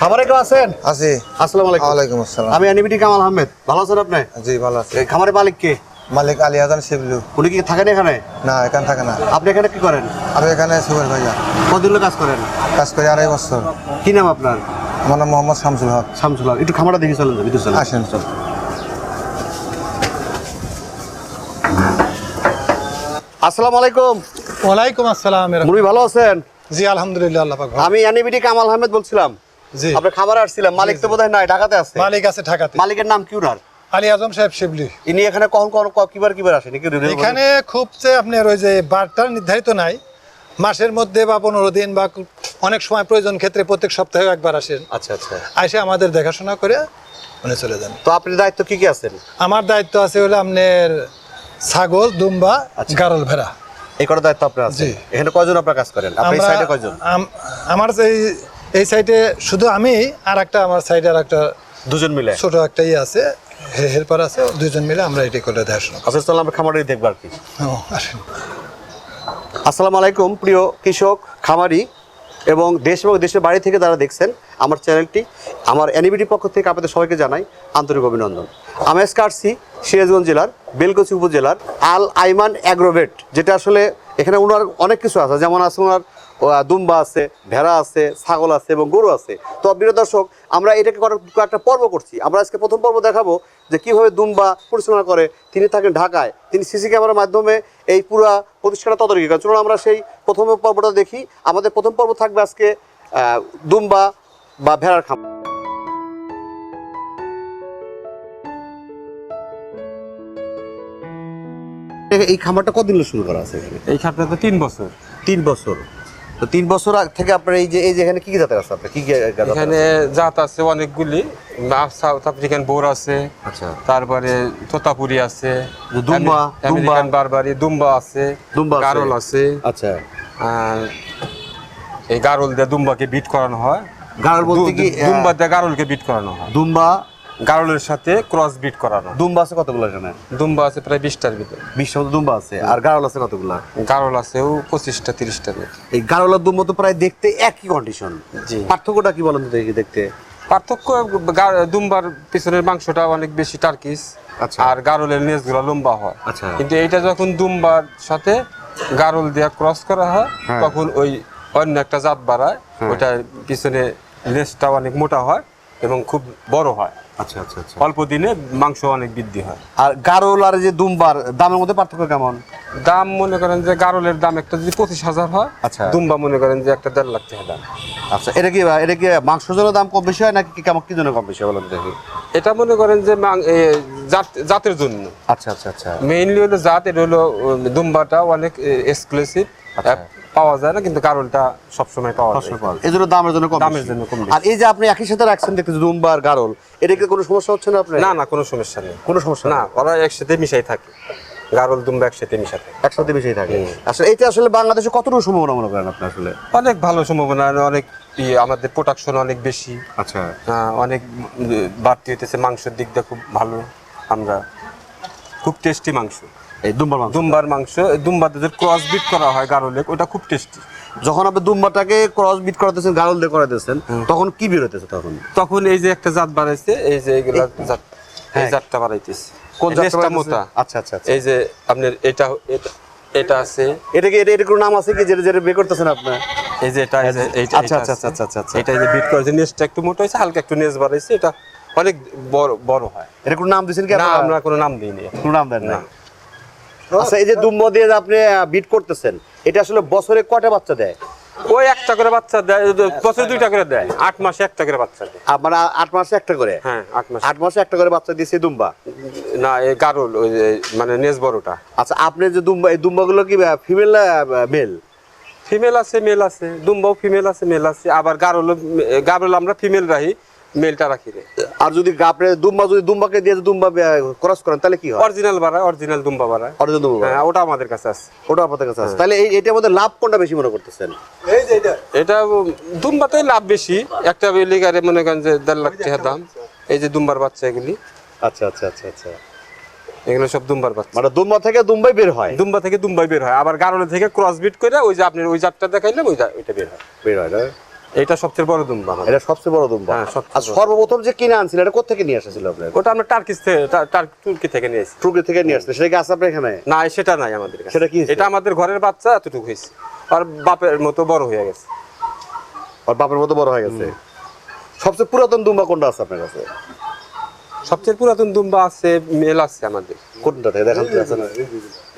খাবারে কেউ আছেন? আছি। আসসালামু আলাইকুম। ওয়ালাইকুম আসসালাম। আমি অ্যানিমিটি কামাল আহমেদ। ভালো আছেন আপনি? জি ভালো আছি। এই খামারের মালিক কে? মালিক আলী হাসান শিবলু। উনি কি থাকেন এখানে? না এখানে থাকে না। আপনি এখানে কি করেন? আমি এখানে সুপার ভাইয়া। কতদিন কাজ করেন? কাজ করি আড়াই বছর। কি নাম আপনার? আমার নাম মোহাম্মদ শামসুল হক। শামসুল হক। একটু খামারটা দেখে চলেন ভিতরে চলেন। আসেন। চল আসসালামু আলাইকুম। ওয়ালাইকুম আসসালাম। মুরবি ভালো আছেন? জি আলহামদুলিল্লাহ আল্লাহ। আমি অ্যানিমিটি কামাল আহমেদ বলছিলাম। জি। আপনার খামারে আসছিলাম মালিক তো বোধহয় নাই ঢাকাতে আছে? মালিক আছে ঢাকাতে। মালিকের নাম কি উনার আলী আজম সাহেব শিবলি। ইনি এখানে কখন কখন কিবার কিবার আসেন? এখানে খুব যে আপনার ওই যে বারটা নির্ধারিত নাই মাসের মধ্যে বা পনেরো দিন বা অনেক সময় প্রয়োজন ক্ষেত্রে প্রত্যেক সপ্তাহে একবার আসেন। আচ্ছা আচ্ছা। এসে আমাদের দেখাশোনা করে উনি চলে যান। তো আপনার দায়িত্ব কি কি আছেন? আমার দায়িত্ব আছে হলো আপনার ছাগল দুম্বা গারল ভেড়া। এই কটা দায়িত্ব আপনার আছে? এখানে কয়জন আপনার কাজ করেন? আপনি সাইডে কয়জন? আমার এই এই সাইডে শুধু আমি আর একটা আমার সাইডে আর একটা দুজন মিলে? ছোট একটা ইয়ে আছে হেল্পার আছে দুজন মিলে আমরা এটি করে দেখাশোনা। আচ্ছা আমরা খামারে দেখব আর কি। আসসালামু আলাইকুম প্রিয় কৃষক খামারি এবং দেশ এবং দেশের বাড়ি থেকে যারা দেখছেন আমার চ্যানেলটি আমার অ্যানিবিটি পক্ষ থেকে আপনাদের সবাইকে জানাই আন্তরিক অভিনন্দন। আমি আজকে আসছি সিরাজগঞ্জ জেলার বেলকুচি উপজেলার আল আইমান অ্যাগ্রোভেট যেটা আসলে এখানে ওনার অনেক কিছু আছে। যেমন আছে ওনার দুম্বা আছে ভেড়া আছে ছাগল আছে এবং গরু আছে। তো প্রিয় দর্শক আমরা এটাকে করার একটা পর্ব করছি। আমরা আজকে প্রথম পর্ব দেখাবো যে কীভাবে দুম্বা পরিচালনা করে। তিনি থাকেন ঢাকায়। তিনি সিসি ক্যামেরার মাধ্যমে এই পুরা প্রতিষ্ঠানটা তদারকি করেন। চলুন আমরা সেই প্রথম পর্বটা দেখি। আমাদের প্রথম পর্ব থাকবে আজকে দুম্বা বা ভেড়ার খাম এই খামারটা কতদিন হলো শুরু করা আছে এই খাতটা তো তিন বছর। তিন বছর। তো তিন বছর আগ থেকে আপনার এই যে এই যে এখানে কি কি জাতের আছে আপনার? কি কি এখানে জাত আছে অনেকগুলি। সাউথ আফ্রিকান বোর আছে আচ্ছা। তারপরে তোতাপুরি আছে দুম্বা, আমেরিকান বারবারি দুম্বা আছে দুম্বা আছে। গারল আছে। আচ্ছা। আর এই গারল দিয়ে দুম্বাকে বিট করানো হয়। গাড়ল বলতে কি দুম্বা দিয়ে গারলকে বিট করানো হয়। দুম্বা গারলের সাথে ক্রস বিট করানো। দুম্বা আছে কতগুলো এখানে? দুম্বা আছে প্রায় বিশটার ভিতরে। বিশ মতো দুম্বা আছে। আর গাড়ল আছে কতগুলো? গারল আছেও পঁচিশটা তিরিশটার ভিতরে। এই গাড়ল আর দুম্বা তো প্রায় দেখতে একই কন্ডিশন জি। পার্থক্যটা কি বলেন তো দেখি দেখতে? পার্থক্য দুম্বার পিছনের মাংসটা অনেক বেশি টার্কিস আচ্ছা। আর গারলের নেজগুলো লম্বা হয়। আচ্ছা। কিন্তু এইটা যখন দুম্বার সাথে গারল দিয়ে ক্রস করা হয় হ্যাঁ। তখন ওই অন্য একটা জাত বাড়ায় ওটার পিছনে লেজটা অনেক মোটা হয় এবং খুব বড় হয়। আচ্ছা আচ্ছা আচ্ছা। অল্প দিনে মাংস অনেক বৃদ্ধি হয়। আর গাড়ল আর যে দুম্বার দামের মধ্যে পার্থক্য কেমন? দাম মনে করেন যে গারলের দাম একটা যদি পঁচিশ হাজার হয় আচ্ছা। দুম্বা মনে করেন যে একটা দেড় লাখ টাকা দাম। আচ্ছা এটা কি এটা কি মাংসের জন্য দাম কম বেশি হয় নাকি কেমন কি জন্য কম বেশি হয় বলেন দেখি। এটা মনে করেন যে জাতের জন্য। আচ্ছা আচ্ছা আচ্ছা। মেইনলি হলো জাত এটা হলো দুম্বাটা অনেক এক্সক্লুসিভ। পাওয়া যায় না কিন্তু কারণটা সবসময় পাওয়া যায়। এই জন্য দামের জন্য কম দামের জন্য কম আর এই যে আপনি একই সাথে রাখছেন দেখতেছি দুম্বা আর গাড়ল এটা কি কোনো সমস্যা হচ্ছে না আপনার? না না কোনো সমস্যা নেই। কোনো সমস্যা না ওরা একসাথে মিশাই থাকে। গারল দুম্বা একসাথে মিশা থাকে। একসাথে বেশি থাকে। আসলে এটা আসলে বাংলাদেশে কতটুকু সম্ভাবনা মনে করেন আপনি আসলে? অনেক ভালো সম্ভাবনা আর অনেক আমাদের প্রোডাকশন অনেক বেশি। আচ্ছা। অনেক বাড়তি হইতেছে মাংসের দিক দিয়ে খুব ভালো। আমরা খুব টেস্টি মাংস। এই দুম্বার মাংস। দুম্বার মাংস ক্রস বিট করা হয় গারলে ওটা খুব টেস্টি যখন আপনি দুম্বাটাকে ক্রস বিট করাতেছেন গাড়ল দিয়ে করাতেছেন তখন কি বের হতেছে তখন? তখন এই যে একটা জাত বাড়াইছে এই যে এগুলা জাত এই হ্যাঁ। জাতটা বাড়াইতেছে কোন জাতটা মোটা। আচ্ছা আচ্ছা আচ্ছা। এই যে আপনার এটা এটা- আছে। এটা কি এটা কোনো নাম আছে কি যেটা যেটা বের করতেছেন আপনি? এই যে এটা আচ্ছা, আচ্ছা, আচ্ছা, আচ্ছা, আচ্ছা। এটা যে বিট করেছে নেজটা একটু মোটা হয়েছে হালকা একটু নেজ বাড়াইছে এটা অনেক বড় বড় হয়। এটা কোনো নাম দিয়েছেন কি আমরা কোনো নাম দিইনি। কোনো নাম দেন না। আচ্ছা এই যে দুম্ব দিয়ে আপনি বিট করতেছেন এটা আসলে বছরে কয়টা বাচ্চা দেয়? ওই একটা করে বাচ্চা দেয় বছরে দুইটা করে দেয় আট মাসে একটা করে বাচ্চা দেয়। মানে আট মাসে একটা করে? হ্যাঁ আট মাস। আট মাসে একটা করে বাচ্চা দিয়েছে দুম্বা? না এই গারল ওই মানে নেজ বড়টা। আচ্ছা আপনি যে দুম্বা এই দুম্বাগুলো কি ফিমেল না মেল ফিমেল আছে মেল আছে দুম্বাও ফিমেল আছে মেল আছে আবার গারল গারল আমরা ফিমেল রাখি। মেলটা রাখি রে। আর যদি আপনি দুম্বা যদি দুম্বাকে দিয়ে দুম্বা ক্রস করেন তাহলে কি হয়? অরিজিনাল বাড়ায় অরিজিনাল দুম্বা বাড়ায় অরিজিনাল দুম্বা হ্যাঁ ওটা আমাদের কাছে আছে। ওটা আপনাদের কাছে আছে। তাহলে এই এটার মধ্যে লাভ কোনটা বেশি মনে করতেছেন? এটা। দুম্বাতেই লাভ বেশি। একটা লিগারে মনে করেন যে দেড় লাখ টাকা দাম। এই যে দুম্বার বাচ্চা এগুলি। আচ্ছা আচ্ছা আচ্ছা আচ্ছা। এগুলো সব দুম্বার বাচ্চা। মানে দুম্বা থেকে দুম্বাই বের হয়? দুম্বা থেকে দুম্বাই বের হয়। আবার গারলে থেকে ক্রস বিট করে ওই যে আপনি ওই জাতটা দেখাইলে ওই ওইটা বের হয়। বের হয় না? এটা সবচেয়ে বড় দুম্বা। এটা সবচেয়ে বড় দুম্বা। হ্যাঁ, আর সর্বপ্রথম যে কিনে আনছিল এটা কোথেকে নিয়ে এসেছিল আপনার? ওটা আমরা টার্কিস থেকে তুর্কি থেকে নিয়েছি টুকরি থেকে নিয়ে আসছে সেটা কি আছে আপনার এখানে? না সেটা নাই আমাদের কাছে। সেটা কি এটা আমাদের ঘরের বাচ্চা এতটুকু হয়েছে। আর বাপের মতো বড় হয়ে গেছে। আর বাপের মতো বড় হয়ে গেছে? সবচেয়ে পুরাতন দুম্বা কোনটা আছে আপনার কাছে? সবচেয়ে পুরাতন দুম্বা আছে মেল আছে আমাদের। কোনটাতে দেখান আছে না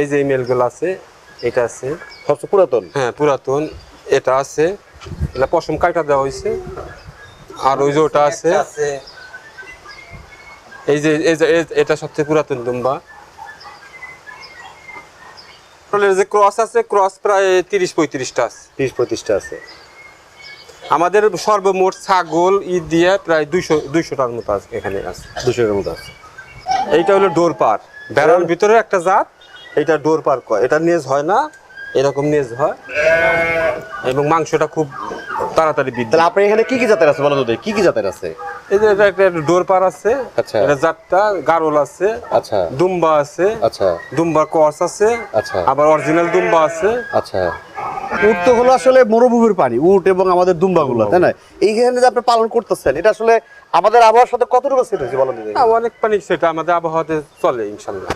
এই যে মেলগুলো আছে এটা আছে। সবচেয়ে পুরাতন? হ্যাঁ পুরাতন। এটা আছে এটা পশম কাটা দেওয়া হয়েছে। আর ওই যে ওটা আছে এই যে এই যে এটা সবচেয়ে পুরাতন দুম্বা। যে ক্রস আছে ক্রস প্রায় তিরিশ পঁয়ত্রিশটা আছে। তিরিশ পঁয়ত্রিশটা আছে। আমাদের সর্বমোট ছাগল ঈদ দিয়ে প্রায় দুইশো দুইশোটার মতো আছে এখানে আছে। দুশোর মতো আছে। এইটা হলো ডোর পার। ভেড়ার ভিতরে একটা জাত এটা ডোর পার কয়। এটা নেজ হয় না এরকম নেজ হয়? এবং মাংসটা খুব তাড়াতাড়ি বৃদ্ধি। তাহলে আপনার এখানে কি কি জাতের আছে বলো তো কি কি জাতের আছে? এই যে এটা একটা ডোর পার আছে আচ্ছা। এটা জাতটা গারল আছে আচ্ছা। দুম্বা আছে আচ্ছা। দুম্বার কস আছে আচ্ছা। আবার অরিজিনাল দুম্বা আছে। আচ্ছা। উট তো হলো আসলে মরুভূমির পানি উট এবং আমাদের দুম্বাগুলো তাই না? এইখানে যে আপনি পালন করতেছেন এটা আসলে আমাদের আবহাওয়ার সাথে কতটুকু সেট হয়েছে বলেন অনেক পানি সেটা আমাদের আবহাওয়াতে চলে ইনশাল্লাহ।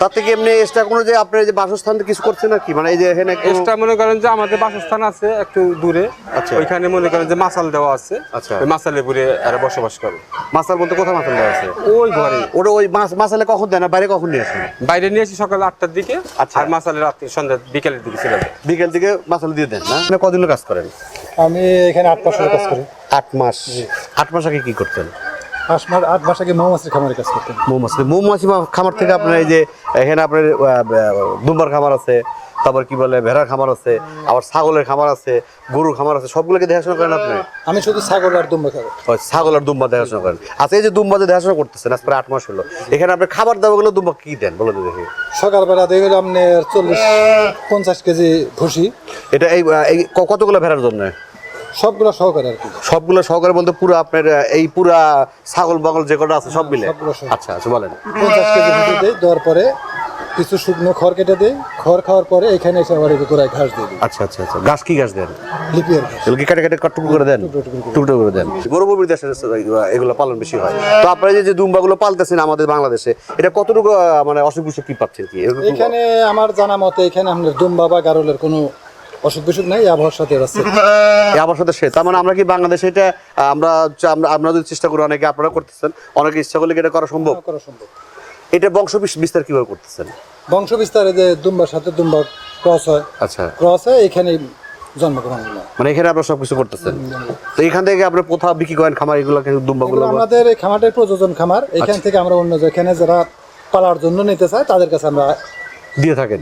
তার থেকে এমনি এক্সট্রা কোনো যে আপনার যে বাসস্থান কিছু করছেন নাকি? মানে এই যে এখানে এক্সট্রা মনে করেন যে আমাদের বাসস্থান আছে একটু দূরে। আচ্ছা। ওইখানে মনে করেন যে মাসাল দেওয়া আছে। আচ্ছা। ওই মাসালে পুরে এরা বসবাস করে। মাছার বলতে কোথায় মাছ দেওয়া আছে? ওই ঘরে। ওটা ওই মাছ মাছালে কখন দেয় না? বাইরে কখন নিয়ে আসেন? বাইরে নিয়েছি সকাল আটটার দিকে আচ্ছা। আর মাসালে রাত্রি সন্ধ্যা বিকেলের দিকে ছিল বিকেল দিকে মাছালে দিয়ে দেন না? আপনি কদিন কাজ করেন? আমি এখানে আট মাসের কাজ করি। আট মাস। আট মাস আগে কি করতেন? মাস আট মাস আগে মৌমাছির খামারে কাজ করতেন। মৌমাছি মৌমাছি খামার থেকে আপনার এই যে এখানে আপনার দুম্বার খামার আছে তারপর কি বলে ভেড়ার খামার আছে আবার ছাগলের খামার আছে গরুর খামার আছে সবগুলোকে দেখাশোনা করেন আপনি? আমি শুধু ছাগল আর দুম্বা খাব ছাগল আর দুম্বা দেখাশোনা করেন। আচ্ছা এই যে দুম্বা যে দেখাশোনা করতেছেন আজ প্রায় আট মাস হলো এখানে আপনি খাবার দাবারগুলো দুম্বা কি দেন বলে দেখি। সকালবেলা দেখে গেলে আপনার চল্লিশ পঞ্চাশ কেজি ভুসি। এটা এই কতগুলো ভেড়ার জন্য? সবগুলো সহকারে আর কি। সবগুলো সহকারে বলতে পুরো আপনার এই পুরা ছাগল বাগল যে কটা আছে সব মিলে? আচ্ছা আচ্ছা বলেন। পঞ্চাশ কেজি ভুসি দেওয়ার পরে কিছু শুকনো খড় কেটে দেয় খড় খাওয়ার পরে এখানে এসে আবার একটু গোড়ায় ঘাস দিয়ে দিই। আচ্ছা আচ্ছা আচ্ছা গাছ কি গাছ দেন? লিপিয়ার ঘাস। কি কাটে কাটে করে দেন? টুকরো করে। দেন। গরুভূমির দেশে এগুলো পালন বেশি হয়। তো আপনারা যে যে দুম্বাগুলো পালতেছেন আমাদের বাংলাদেশে এটা কতটুকু মানে অসুখ বিসুখ কি পাচ্ছেন কি? এখানে আমার জানা মতে এখানে আপনার দুম্বা বা গারলের কোনো অসুখ বিসুখ নাই আবহাওয়ার সাথে। এই আবার সাথে সে তার মানে আমরা কি বাংলাদেশে এটা আমরা আমরা যদি চেষ্টা করি অনেকে আপনারা করতেছেন অনেকে ইচ্ছা করলে এটা করা সম্ভব? করা সম্ভব। এটা বংশ বিস্তার কীভাবে করতেছেন? বংশ বিস্তারে যে দুম্বার সাথে দুম্বা ক্রস হয় আচ্ছা। ক্রস হয় এখানে জন্মগ্রহণ মানে এখানে আপনারা সবকিছু করতেছেন? তো এখান থেকে আপনার কোথাও বিক্রি করেন খামার এগুলো দুম্বাগুলো আমাদের এই খামারটাই প্রযোজন খামার। এখান থেকে আমরা অন্য যেখানে যারা পালার জন্য নিতে চায় তাদের কাছে আমরা দিয়ে থাকেন।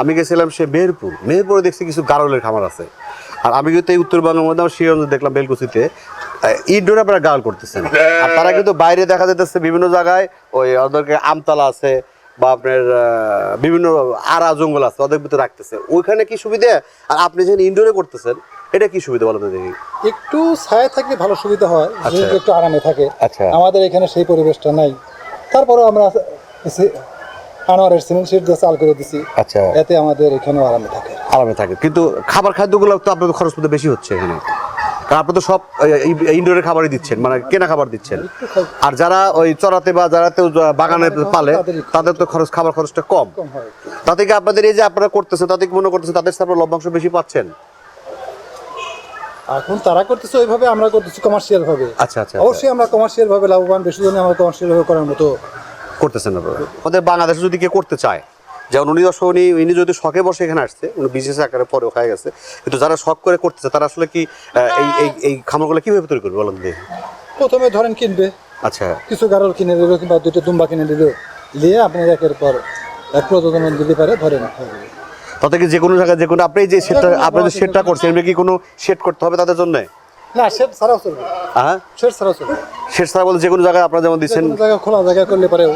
আমি গেছিলাম সে মেহেরপুর। মেহেরপুরে দেখছি কিছু গারলের খামার আছে। আর আমি কিন্তু এই উত্তরবঙ্গের মধ্যে আমার দেখলাম বেলকুচিতে ইনডোর আপনারা গাল করতেছেন। আর তারা কিন্তু বাইরে দেখা যেতেছে বিভিন্ন জায়গায় ওই ওদেরকে আমতলা আছে বা আপনার বিভিন্ন আরা জঙ্গল আছে ওদের ভিতরে রাখতেছে। ওইখানে কি সুবিধা? আর আপনি যেখানে ইনডোরে করতেছেন এটা কি সুবিধা বলো তো দেখি। একটু ছায়া থাকলে ভালো সুবিধা হয় একটু আরামে থাকে। আচ্ছা। আমাদের এখানে সেই পরিবেশটা নাই। তারপরেও আমরা আনোয়ারের সিমেন্ট শিট দিয়ে চাল করে দিছি। আচ্ছা। এতে আমাদের এখানেও আরামে থাকে। আরামে থাকে। কিন্তু খাবার খাদ্যগুলো তো আপনাদের খরচ বেশি হচ্ছে এখানে। কারণ আপনারা তো সব ইনডোরের খাবারই দিচ্ছেন মানে কেনা খাবার দিচ্ছেন। আর যারা ওই চড়াতে বা যারা বাগানে পালে তাদের তো খরচ খাবার খরচটা কম। কম হয়। একটু। তাতে কি আপনাদের এই যে আপনারা করতেছেন তাতে কি মনে করতেছেন তাদের আপনারা লভ্যাংশ বেশি পাচ্ছেন? এখন তারা করতেছে ওইভাবে আমরা করতেছি কমার্শিয়াল ভাবে। আচ্ছা আচ্ছা অবশ্যই আমরা কমার্শিয়াল ভাবে লাভবান বেশি জন্য আমরা কমার্শিয়াল ভাবে করার মতো করতেছেন আপনারা? আমাদের বাংলাদেশে যদি কেউ করতে চায় যেমন উনি দর্শক উনি উনি যদি শখে বসে এখানে আসছে উনি বিশেষ আকারে পরে হয়ে গেছে কিন্তু যারা শখ করে করতেছে তারা আসলে কি এই এই এই খামারগুলো কীভাবে তৈরি করবে বলেন দেখি প্রথমে ধরেন কিনবে। আচ্ছা। কিছু গারল কিনে দিল কিংবা দুটো দুম্বা কিনে দিল নিয়ে আপনি একের পর এক প্রযোজন দিতে পারে ধরেন। তাতে কি যে কোনো জায়গায় যে কোনো আপনি যে সেটটা আপনি যে সেটটা করছেন এমনি কি কোনো সেট করতে হবে তাদের জন্য? না শেড ছাড়াও চলবে। হ্যাঁ শেড ছাড়াও চলবে। সেট ছাড়া বলতে যে কোনো জায়গায় আপনারা যেমন দিচ্ছেন। কোনো জায়গায় খোলা জায়গা করলে পারেও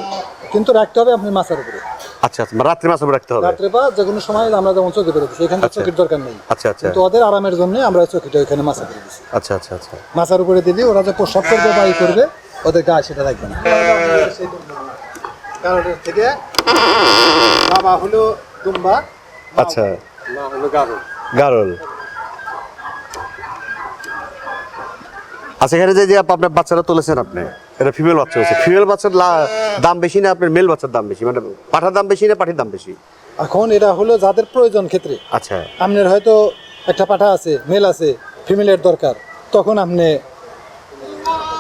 কিন্তু রাখতে হবে আপনি মাছের উপরে। আচ্ছা আচ্ছা রাত্রি মাছ রাখতে হবে। রাত্রে বা যে কোনো সময় আমরা যেমন এখানে তো দরকার নেই। আচ্ছা আচ্ছা। কিন্তু ওদের আরামের জন্য আমরা মাছা করে দিচ্ছি আচ্ছা আচ্ছা আচ্ছা। মাছার উপরে দিলি ওরা যে প্রস্রাব করবে বা ই করবে ওদের গায়ে সেটা রাখবে না। কারণ থেকে বাবা হলো দুম্বা আচ্ছা। না হলো গারো গারল। আচ্ছা এখানে যে আপনার বাচ্চারা তুলেছেন আপনি এটা ফিমেল বাচ্চা হচ্ছে ফিমেল বাচ্চার দাম বেশি না আপনার মেল বাচ্চার দাম বেশি? মানে পাঠার দাম বেশি না পাঠির দাম বেশি? এখন এটা হলো যাদের প্রয়োজন ক্ষেত্রে। আচ্ছা। আপনার হয়তো একটা পাঠা আছে মেল আছে ফিমেলের দরকার। তখন আপনি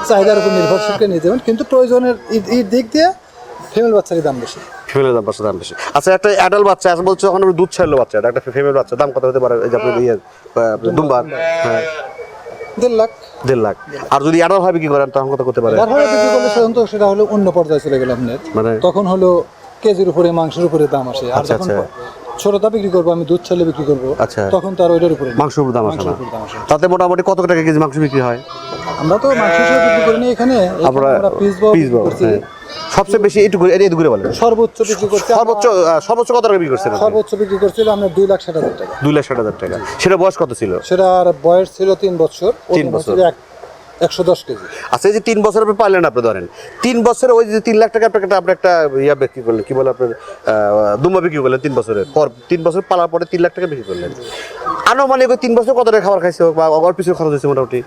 চাহিদার উপর নির্ভরশীল করে নিয়ে যাবেন কিন্তু প্রয়োজনের এই দিক দিয়ে ফিমেল বাচ্চারই দাম বেশি। ফিমেলের দাম বাচ্চার দাম বেশি। আচ্ছা একটা অ্যাডাল্ট বাচ্চা আছে বলছে ওখানে দুধ ছাড়লো বাচ্চা এটা একটা ফিমেল বাচ্চা দাম কত হতে পারে? এই যে আপনার ইয়ে দুম্বার। হ্যাঁ। দেড় লাখ। দেড় লাখ। আর যদি অ্যাডাল্ট হয় বিক্রি করেন তখন কত করতে পারে? তারপরে বিক্রি করলে সাধারণত সেটা হলো অন্য পর্যায়ে চলে গেল আপনার মানে? তখন হলো কেজির উপরে মাংসের উপরে দাম আসে। আর আচ্ছা, যখন আচ্ছা। ছোটটা বিক্রি করব আমি দুধ ছালে বিক্রি করব আচ্ছা। তখন তো আর ওইটার উপরে মাংস উপর দাম আসে। তাতে মোটামুটি কত টাকা কেজি মাংস বিক্রি হয়? আমরা তো মাংস বিক্রি করি না এখানে। আমরা পিস করছি। সবচেয়ে বেশি এইটুকু এটা এইটুকু করে বলেন। সর্বোচ্চ বিক্রি করছি সর্বোচ্চ সর্বোচ্চ কত টাকা বিক্রি করছেন সর্বোচ্চ বিক্রি করছিল আমরা দুই লাখ ষাট হাজার টাকা। দুই লাখ ষাট হাজার টাকা। সেটা বয়স কত ছিল? সেটার বয়স ছিল তিন বছর। তিন বছর। এক- একশো দশ কেজি। আচ্ছা এই যে তিন বছর আপনি পাইলেন আপনি ধরেন। তিন বছরে ওই যে তিন লাখ টাকা আপনাকে একটা আপনি একটা ইয়া বিক্রি করলেন কি বলে আপনার দুম্বা বিক্রি করলেন তিন বছরে পর। তিন বছর পালার পরে তিন লাখ টাকা বিক্রি করলেন। আনুমানিক তিন বছর কত টাকা খাবার খাইছে বা অল্প কিছু খরচ হয়েছে মোটামুটি?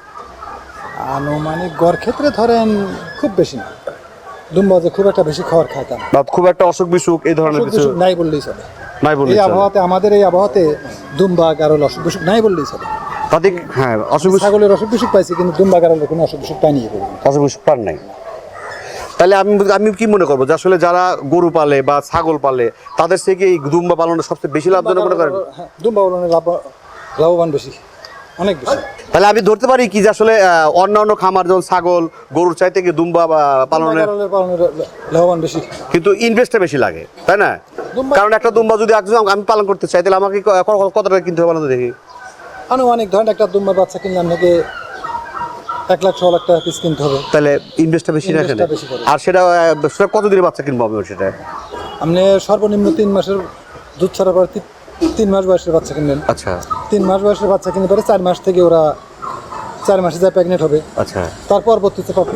আনুমানিক গড় ক্ষেত্রে ধরেন খুব বেশি না। দুম্বা যে খুব একটা বেশি খাবার খাইতাম বা খুব একটা অসুখ বিসুখ এই ধরনের কিছু নাই বললেই চলে। নাই বললেন এই আবহাওয়াতে আমাদের এই আবহাওয়াতে দুম্বা গারল অসুখ বিসুখ নাই বললেই চলে। তাতে হ্যাঁ অসুখ ছাগলের অসুখ বিসুখ পাইছি কিন্তু দুম্বা গারলের কোনো অসুখ বিসুখ পাইনি। অসুখ বিসুখ পান নাই। তাহলে আমি আমি কি মনে করব যে আসলে যারা গরু পালে বা ছাগল পালে তাদের থেকে এই দুম্বা পালনের সবচেয়ে বেশি লাভজনক মনে করেন? হ্যাঁ, দুম্বা পালনের লাভ লাভবান বেশি। অনেক বেশি তাহলে আমি ধরতে পারি কি যে আসলে অন্যান্য খামার যেমন ছাগল গরুর চাইতে কি দুম্বা পালনের লাভবান বেশি কিন্তু ইনভেস্টটা বেশি লাগে তাই না কারণ একটা দুম্বা যদি একজন আমি পালন করতে চাই তাহলে আমাকে কত টাকা কিনতে হবে দেখি আনুমানিক ধরেন একটা দুম্বার বাচ্চা কিনলে আপনাকে এক লাখ ছ লাখ টাকা পিস কিনতে হবে তাহলে ইনভেস্টটা বেশি না। আর সেটা সেটা কতদিনের বাচ্চা কিনবো আমি সেটা আপনি সর্বনিম্ন তিন মাসের দুধ ছাড়া পর তিন মাস বয়সের বাচ্চা কিনবেন আচ্ছা তিন মাস বয়সের বাচ্চা কিনতে পারে চার মাস থেকে ওরা চার মাসে যা প্রেগনেন্ট হবে। আচ্ছা। তার পরবর্তীতে পাবে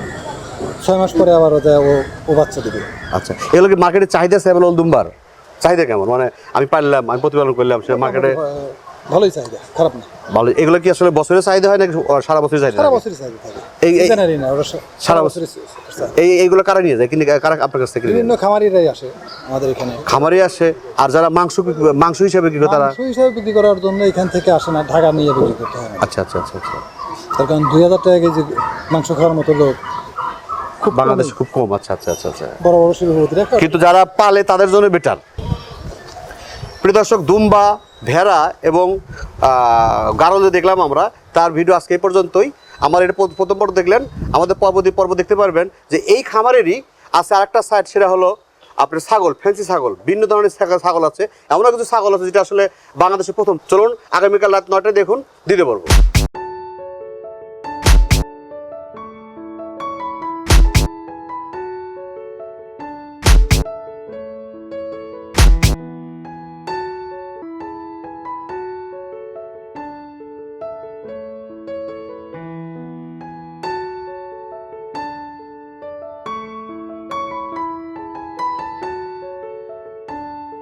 ছয় মাস পরে আবার ও যায় ও ও বাচ্চা দেবে। আচ্ছা। এগুলো কি মার্কেটে চাহিদা আছে দুম্বার চাহিদা কেমন? মানে আমি পারলাম আমি প্রতিপালন করলাম সে মার্কেটে ভালোই চাহিদা খারাপ না। ভালো এগুলো কি আসলে বছরের চাহিদা হয় নাকি সারা বছরের চাহিদা সারা থাকে? বছরই চাহিদা থাকে। এই- এই- না ওরা সারা সারা বছর- বছরই চাহিদা। এই এইগুলো কারা নিয়ে যায়? কিন্তু কারা আপনার কাছ থেকে বিভিন্ন খামারিরাই আসে আমাদের এখানে। খামারে আসে আর যারা মাংস মাংস হিসাবে কি তারা মাংস হিসাবে বিক্রি করার জন্য এখান থেকে আসে না ঢাকা নিয়ে বিক্রি করতে হয়। আচ্ছা আচ্ছা আচ্ছা আচ্ছা। তার কারণ দুই হাজার টাকা কেজি মাংস খাওয়ার মতো লোক খুব বাংলাদেশে খুব কম আচ্ছা আচ্ছা আচ্ছা আচ্ছা। বড় বড় শিল্পপতিরা কিন্তু যারা পালে তাদের জন্য বেটার প্রিয় দর্শক দুম্বা ভেড়া এবং গারল যে দেখলাম আমরা, তার ভিডিও আজকে এই পর্যন্তই। আমার এটা প্রথ- প্রথম পর্ব দেখলেন, আমাদের পরবর্তী পর্ব দেখতে পারবেন যে এই খামারেরই আছে আরেকটা সাইড সেটা হলো আপনার ছাগল ফ্যান্সি ছাগল, ভিন্ন ধরনের ছাগল- ছাগল আছে এমন কিছু ছাগল আছে যেটা আসলে বাংলাদেশে প্রথম। চলুন, আগামীকাল রাত নয়টায় দেখুন দিতে পারব।